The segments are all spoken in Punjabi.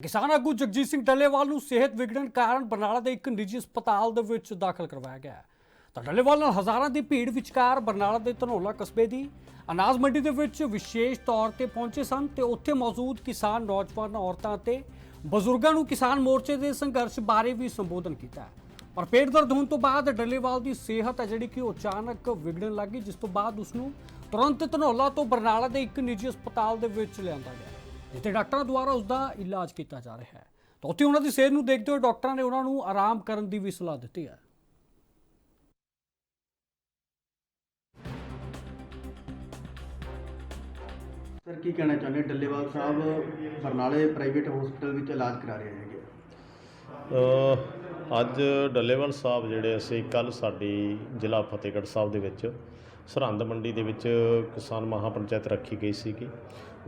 ਕਿਸਾਨ ਆਗੂ ਜਗਜੀਤ ਸਿੰਘ ਡੱਲੇਵਾਲ ਨੂੰ ਸਿਹਤ ਵਿਗੜਨ ਕਾਰਨ ਬਰਨਾਲਾ ਦੇ ਇੱਕ ਨਿੱਜੀ ਹਸਪਤਾਲ ਦੇ ਵਿੱਚ ਦਾਖਲ ਕਰਵਾਇਆ ਗਿਆ ਤਾਂ ਡੱਲੇਵਾਲ ਨਾਲ ਹਜ਼ਾਰਾਂ ਦੀ ਭੀੜ ਵਿਚਕਾਰ ਬਰਨਾਲਾ ਦੇ ਧਨੌਲਾ ਕਸਬੇ ਦੀ ਅਨਾਜ ਮੰਡੀ ਦੇ ਵਿੱਚ ਵਿਸ਼ੇਸ਼ ਤੌਰ ਤੇ ਪਹੁੰਚੇ ਸਨ ਤੇ ਉੱਥੇ ਮੌਜੂਦ ਕਿਸਾਨ ਨੌਜਵਾਨ ਔਰਤਾਂ ਤੇ ਬਜ਼ੁਰਗਾਂ ਨੂੰ ਕਿਸਾਨ ਮੋਰਚੇ ਦੇ ਸੰਘਰਸ਼ ਬਾਰੇ ਵੀ ਸੰਬੋਧਨ ਕੀਤਾ ਪਰ ਪੇਟ ਦਰਦ ਹੋਣ ਤੋਂ ਬਾਅਦ ਡੱਲੇਵਾਲ ਦੀ ਸਿਹਤ ਹੈ ਜਿਹੜੀ ਕਿ ਉਹ ਅਚਾਨਕ ਵਿਗੜਨ ਲੱਗੀ ਜਿਸ ਤੋਂ ਬਾਅਦ ਉਸ ਨੂੰ ਤੁਰੰਤ ਧਨੌਲਾ ਤੋਂ ਬਰਨਾਲਾ ਦੇ ਇੱਕ ਨਿੱਜੀ ਹਸਪਤਾਲ ਦੇ ਵਿੱਚ ਲਿਆਂਦਾ ਗਿਆ। ਜਿੱਥੇ ਡਾਕਟਰਾਂ ਦੁਆਰਾ ਉਸ ਦਾ ਇਲਾਜ ਕੀਤਾ ਜਾ ਰਿਹਾ ਹੈ। ਤਾਂ ਉੱਥੇ ਉਹਨਾਂ ਦੀ ਸਿਹਤ ਨੂੰ ਦੇਖਦੇ ਹੋਏ ਡਾਕਟਰਾਂ ਨੇ ਉਹਨਾਂ ਨੂੰ ਆਰਾਮ ਕਰਨ ਦੀ ਵੀ ਸਲਾਹ ਦਿੱਤੀ ਹੈ। ਸਰ ਕੀ ਕਹਿਣਾ ਚਾਹੁੰਦੇ? ਡੱਲੇਵਾਲ ਸਾਹਿਬ ਬਰਨਾਲੇ ਪ੍ਰਾਈਵੇਟ ਹਸਪੀਟਲ ਵਿੱਚ ਇਲਾਜ ਕਰਾ ਰਹੇ ਹੈਗੇ ਅ, ਅੱਜ ਡੱਲੇਵਾਲ ਸਾਹਿਬ ਜਿਹੜੇ ਅਸੀਂ ਕੱਲ ਸਾਡੀ ਜ਼ਿਲ੍ਹਾ ਫਤਿਹਗੜ੍ਹ ਸਾਹਿਬ ਦੇ ਵਿੱਚ ਸਰਹੰਦ ਮੰਡੀ ਦੇ ਵਿੱਚ ਕਿਸਾਨ ਮਹਾਪੰਚਾਇਤ ਰੱਖੀ ਗਈ ਸੀਗੀ।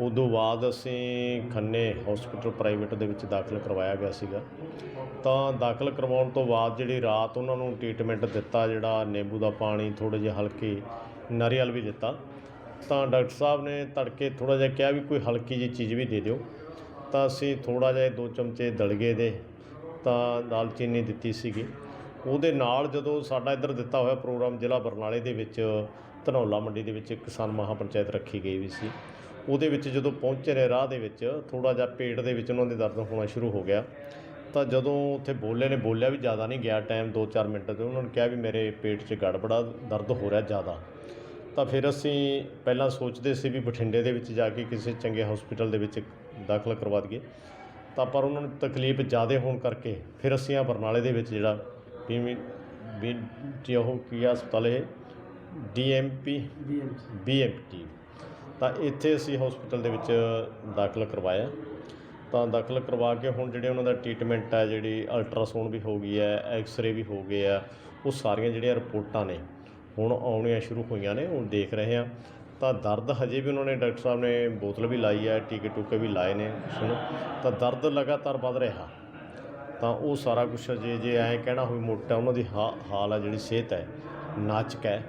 ਉਦੋਂ ਬਾਅਦ ਅਸੀਂ ਖੰਨੇ ਹਸਪੀਟਲ ਪ੍ਰਾਈਵੇਟ ਦੇ ਵਿੱਚ ਦਾਖਲ ਕਰਵਾਇਆ ਗਿਆ ਸੀਗਾ। ਤਾਂ ਦਾਖਲ ਕਰਵਾਉਣ ਤੋਂ ਬਾਅਦ ਜਿਹੜੀ ਰਾਤ ਉਹਨਾਂ ਨੂੰ ਟ੍ਰੀਟਮੈਂਟ ਦਿੱਤਾ, ਜਿਹੜਾ ਨਿੰਬੂ ਦਾ ਪਾਣੀ ਥੋੜੇ ਜਿਹਾ ਹਲਕੇ ਨਾਰੀਅਲ ਵੀ ਦਿੱਤਾ। ਤਾਂ ਡਾਕਟਰ ਸਾਹਿਬ ਨੇ ਤੜਕੇ ਥੋੜਾ ਜਿਹਾ ਕਿਹਾ ਵੀ ਕੋਈ ਹਲਕੀ ਜਿਹੀ ਚੀਜ਼ ਵੀ ਦੇ ਦਿਓ। ਤਾਂ ਅਸੀਂ ਥੋੜਾ ਜਿਹਾ ਦੋ ਚਮਚੇ ਦਲਗੇ ਦੇ ਤਾਂ ਦਾਲਚੀਨੀ ਦਿੱਤੀ ਸੀਗੀ। ਉਹਦੇ ਨਾਲ ਜਦੋਂ ਸਾਡਾ ਇੱਧਰ ਦਿੱਤਾ ਹੋਇਆ ਪ੍ਰੋਗਰਾਮ ਜ਼ਿਲ੍ਹਾ ਬਰਨਾਲੇ ਦੇ ਵਿੱਚ ਧਨੌਲਾ ਮੰਡੀ ਦੇ ਵਿੱਚ ਕਿਸਾਨ ਮਹਾਪੰਚਾਇਤ ਰੱਖੀ ਗਈ ਵੀ ਸੀ। ਉਹਦੇ ਵਿੱਚ ਜਦੋਂ ਪਹੁੰਚੇ ਨੇ ਰਾਹ ਦੇ ਵਿੱਚ ਥੋੜਾ ਜਿਹਾ ਪੇਟ ਦੇ ਵਿੱਚ ਉਹਨਾਂ ਦੇ ਦਰਦ ਹੋਣਾ ਸ਼ੁਰੂ ਹੋ ਗਿਆ। ਤਾਂ ਜਦੋਂ ਉੱਥੇ ਬੋਲੇ ਨੇ, ਬੋਲਿਆ ਵੀ ਜ਼ਿਆਦਾ ਨਹੀਂ ਗਿਆ ਟਾਈਮ 2-4 ਮਿੰਟ ਤੇ ਉਹਨਾਂ ਨੇ ਕਿਹਾ ਵੀ ਮੇਰੇ ਪੇਟ 'ਚ ਗੜਬੜਾ ਦਰਦ ਹੋ ਰਿਹਾ ਜ਼ਿਆਦਾ। ਤਾਂ ਫਿਰ ਅਸੀਂ ਪਹਿਲਾਂ ਸੋਚਦੇ ਸੀ ਵੀ ਬਠਿੰਡੇ ਦੇ ਵਿੱਚ ਜਾ ਕੇ ਕਿਸੇ ਚੰਗੇ ਹਸਪੀਟਲ ਦੇ ਵਿੱਚ ਦਾਖਲ ਕਰਵਾ ਦਈਏ। ਤਾਂ ਪਰ ਉਹਨਾਂ ਨੂੰ ਤਕਲੀਫ ਜ਼ਿਆਦਾ ਹੋਣ ਕਰਕੇ ਫਿਰ ਅਸੀਂ ਆ ਬਰਨਾਲੇ ਦੇ ਵਿੱਚ ਜਿਹੜਾ ਵੀ ਵੀ ਉਹ ਕੀ ਹਸਪਤਾਲ ਇਹ ਡੀਐਮਪੀ ਬੀਐਮਸੀ ਬੀਐਮਟੀ ਤਾਂ ਇੱਥੇ ਅਸੀਂ ਹਸਪੀਟਲ ਦੇ ਵਿੱਚ ਦਾਖਲ ਕਰਵਾਇਆ। ਤਾਂ ਦਾਖਲ ਕਰਵਾ ਕੇ ਹੁਣ ਜਿਹੜੇ ਉਹਨਾਂ ਦਾ ਟ੍ਰੀਟਮੈਂਟ ਹੈ, ਜਿਹੜੀ ਅਲਟਰਾਸਾਊਂਡ ਵੀ ਹੋ ਗਈ ਹੈ ਐਕਸ-ਰੇ ਵੀ ਹੋ ਗਏ ਆ, ਉਹ ਸਾਰੀਆਂ ਜਿਹੜੀਆਂ ਰਿਪੋਰਟਾਂ ਨੇ ਹੁਣ ਆਉਣੀਆਂ ਸ਼ੁਰੂ ਹੋਈਆਂ ਨੇ, ਉਹ ਦੇਖ ਰਹੇ ਆ ਤਾਂ ਦਰਦ ਹਜੇ ਵੀ ਉਹਨਾਂ ਨੇ ਡਾਕਟਰ ਸਾਹਿਬ ਨੇ ਬੋਤਲ ਵੀ ਲਾਈ ਹੈ, ਟੀਕੇ ਟੂਕੇ ਵੀ ਲਾਏ ਨੇ, ਸੁਣੋ। ਤਾਂ ਦਰਦ ਲਗਾਤਾਰ ਵੱਧ ਰਿਹਾ। ਤਾਂ ਉਹ ਸਾਰਾ ਕੁਝ ਜੇ ਜੇ ਐਂ ਕਹਿਣਾ ਹੋਵੇ ਮੋਟਾ, ਉਹਨਾਂ ਦੀ ਹਾ- ਹਾਲ ਹੈ ਜਿਹੜੀ ਸਿਹਤ ਹੈ, ਨਾਚਕ ਹੈ।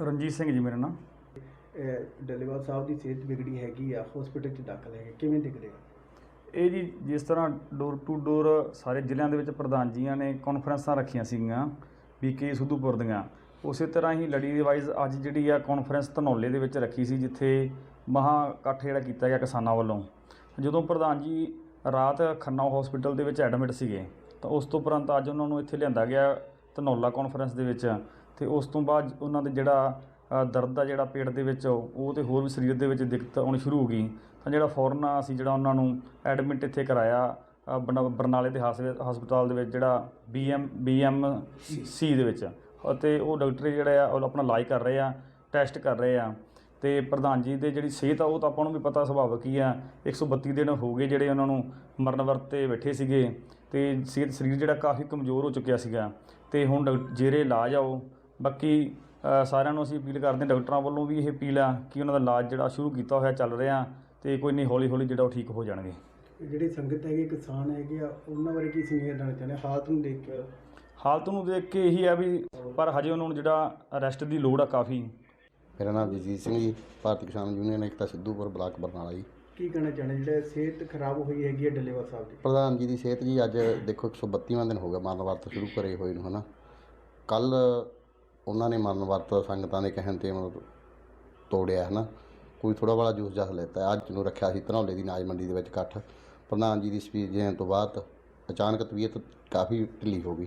ਰਣਜੀਤ ਸਿੰਘ ਜੀ ਮੇਰਾ ਨਾਮ। ਇਹ ਡੱਲੇਵਾਲ ਸਾਹਿਬ ਦੀ ਸਿਹਤ ਵਿਗੜੀ ਹੈਗੀ ਆ ਹਸਪੀਟਲ 'ਚ ਦਾਖਲ ਹੈਗੇ ਕਿਵੇਂ ਦਿਖਦੇ ਆ? ਇਹ ਜੀ ਜਿਸ ਤਰ੍ਹਾਂ ਡੋਰ ਟੂ ਡੋਰ ਸਾਰੇ ਜ਼ਿਲ੍ਹਿਆਂ ਦੇ ਵਿੱਚ ਪ੍ਰਧਾਨ ਜੀਆਂ ਨੇ ਕਾਨਫਰੰਸਾਂ ਰੱਖੀਆਂ ਸੀਗੀਆਂ ਬੀਕੇ ਸੁਧੂਪੁਰ ਦੀਆਂ। ਉਸੇ ਤਰ੍ਹਾਂ ਹੀ ਲੜੀ ਵਾਈਜ਼ ਅੱਜ ਜਿਹੜੀ ਆ ਕਾਨਫਰੰਸ ਧਨੌਲੇ ਦੇ ਵਿੱਚ ਰੱਖੀ ਸੀ ਜਿੱਥੇ ਮਹਾ ਇਕੱਠ ਜਿਹੜਾ ਕੀਤਾ ਗਿਆ ਕਿਸਾਨਾਂ ਵੱਲੋਂ। ਜਦੋਂ ਪ੍ਰਧਾਨ ਜੀ ਰਾਤ ਖੰਨਾ ਹਸਪੀਟਲ ਦੇ ਵਿੱਚ ਐਡਮਿਟ ਸੀਗੇ ਤਾਂ ਉਸ ਤੋਂ ਉਪਰੰਤ ਅੱਜ ਉਹਨਾਂ ਨੂੰ ਇੱਥੇ ਲਿਆਂਦਾ ਗਿਆ ਧਨੌਲਾ ਕਾਨਫਰੰਸ ਦੇ ਵਿੱਚ। ਅਤੇ ਉਸ ਤੋਂ ਬਾਅਦ ਉਹਨਾਂ ਦੇ ਜਿਹੜਾ ਦਰਦ ਦਾ ਜਿਹੜਾ ਪੇਟ ਦੇ ਵਿੱਚ ਉਹ ਤੇ ਹੋਰ ਵੀ ਸਰੀਰ ਦੇ ਵਿੱਚ ਦਿੱਕਤ ਆਉਣੀ ਸ਼ੁਰੂ ਹੋ ਗਈ। ਤਾਂ ਜਿਹੜਾ ਫੌਰਨ ਅਸੀਂ ਜਿਹੜਾ ਉਹਨਾਂ ਨੂੰ ਐਡਮਿਟ ਇੱਥੇ ਕਰਾਇਆ ਅ, ਬਰਨਾਲੇ ਦੇ ਹਸਪ- ਹਸਪਤਾਲ ਦੇ ਵਿੱਚ ਜਿਹੜਾ ਬੀਐਮ ਬੀਐਮ ਸੀ ਦੇ ਵਿੱਚ। ਅਤੇ ਉਹ ਡਾਕਟਰ ਜਿਹੜੇ ਆ ਉਹ ਆਪਣਾ ਇਲਾਜ ਕਰ ਰਹੇ ਆ ਟੈਸਟ ਕਰ ਰਹੇ ਆ। ਤੇ ਪ੍ਰਧਾਨ ਜੀ ਦੇ ਜਿਹੜੀ ਸਿਹਤ ਆ ਉਹ ਤਾਂ ਆਪਾਂ ਨੂੰ ਵੀ ਪਤਾ ਸੁਭਾਵਕ ਹੀ ਆ। 132 ਦਿਨ ਹੋ ਗਏ ਜਿਹੜੇ ਉਹਨਾਂ ਨੂੰ ਮਰਨ ਵਰਤ ਤੇ ਬੈਠੇ ਸੀਗੇ। ਤੇ ਸਿਹਤ ਸਰੀਰ ਜਿਹੜਾ ਕਾਫੀ ਕਮਜ਼ੋਰ ਹੋ ਚੁੱਕਿਆ ਸੀਗਾ। ਤੇ ਹੁਣ ਡਾਕ- ਜਿਹੜੇ ਇਲਾਜ ਆ ਉਹ। ਬਾਕੀ ਸਾਰਿਆਂ ਨੂੰ ਅਸੀਂ ਅਪੀਲ ਕਰਦੇ ਹਾਂ ਡਾਕਟਰਾਂ ਵੱਲੋਂ ਵੀ ਇਹ ਅਪੀਲ ਆ ਕਿ ਉਹਨਾਂ ਦਾ ਇਲਾਜ ਜਿਹੜਾ ਸ਼ੁਰੂ ਕੀਤਾ ਹੋਇਆ ਚੱਲ ਰਿਹਾ ਤੇ ਕੋਈ ਨਹੀਂ ਹੌਲੀ ਹੌਲੀ ਜਿਹੜਾ ਉਹ ਠੀਕ ਹੋ ਜਾਣਗੇ। ਜਿਹੜੀ ਸੰਗਤ ਹੈਗੀ ਕਿਸਾਨ ਹੈਗੇ ਆ ਉਹਨਾਂ ਬਾਰੇ ਕੀ ਸੰਕੇਤ ਦੇਣਾ ਚਾਹੁੰਦੇ ਹਾਲਤ ਨੂੰ ਦੇਖ ਕੇ ਹਾਲਤ ਨੂੰ ਦੇਖ ਕੇ ਇਹੀ ਆ ਵੀ ਪਰ ਹਜੇ ਉਹਨਾਂ ਨੂੰ ਜਿਹੜਾ ਰੈਸਟ ਦੀ ਲੋੜ ਆ ਕਾਫੀ। ਮੇਰਾ ਨਾਮ ਜਗਜੀਤ ਸਿੰਘ ਜੀ ਭਾਰਤੀ ਕਿਸਾਨ ਯੂਨੀਅਨ ਏਕਤਾ ਸਿੱਧੂਪੁਰ ਬਲਾਕ ਬਰਨਾਲਾ ਜੀ। ਕੀ ਕਹਿਣਾ ਚਾਹੁੰਦੇ ਜਿਹੜੇ ਸਿਹਤ ਖਰਾਬ ਹੋਈ ਹੈਗੀ ਆ ਡੱਲੇਵਾਲ ਸਾਹਿਬ ਦੀ। ਪ੍ਰਧਾਨ ਜੀ ਦੀ ਸਿਹਤ ਜੀ ਅੱਜ ਦੇਖੋ 132ਵਾਂ ਦਿਨ ਹੋ ਗਿਆ ਮਰਨ ਵਰਤ ਸ਼ੁਰੂ ਕਰੇ ਹੋਏ ਨੂੰ ਹਨਾ। ਕੱਲ ਉਹਨਾਂ ਨੇ ਮਰਨ ਵਰਤ ਸੰਗਤਾਂ ਦੇ ਕਹਿਣ ਤੇ ਮਤਲਬ ਤੋੜਿਆ ਹੈ ਨਾ ਕੋਈ ਥੋੜਾ ਬੜਾ ਜੂਸ ਜਸ ਲੈਤਾ। ਅੱਜ ਨੂੰ ਰੱਖਿਆ ਸੀ ਧਨੌਲੇ ਦੀ ਨਾਜ ਮੰਡੀ ਦੇ ਵਿੱਚ ਇਕੱਠ। ਪ੍ਰਧਾਨ ਜੀ ਦੀ ਸਪੀਚ ਦੇਣ ਤੋਂ ਬਾਅਦ ਅਚਾਨਕ ਤਬੀਅਤ ਕਾਫੀ ਢਿੱਲੀ ਹੋ ਗਈ।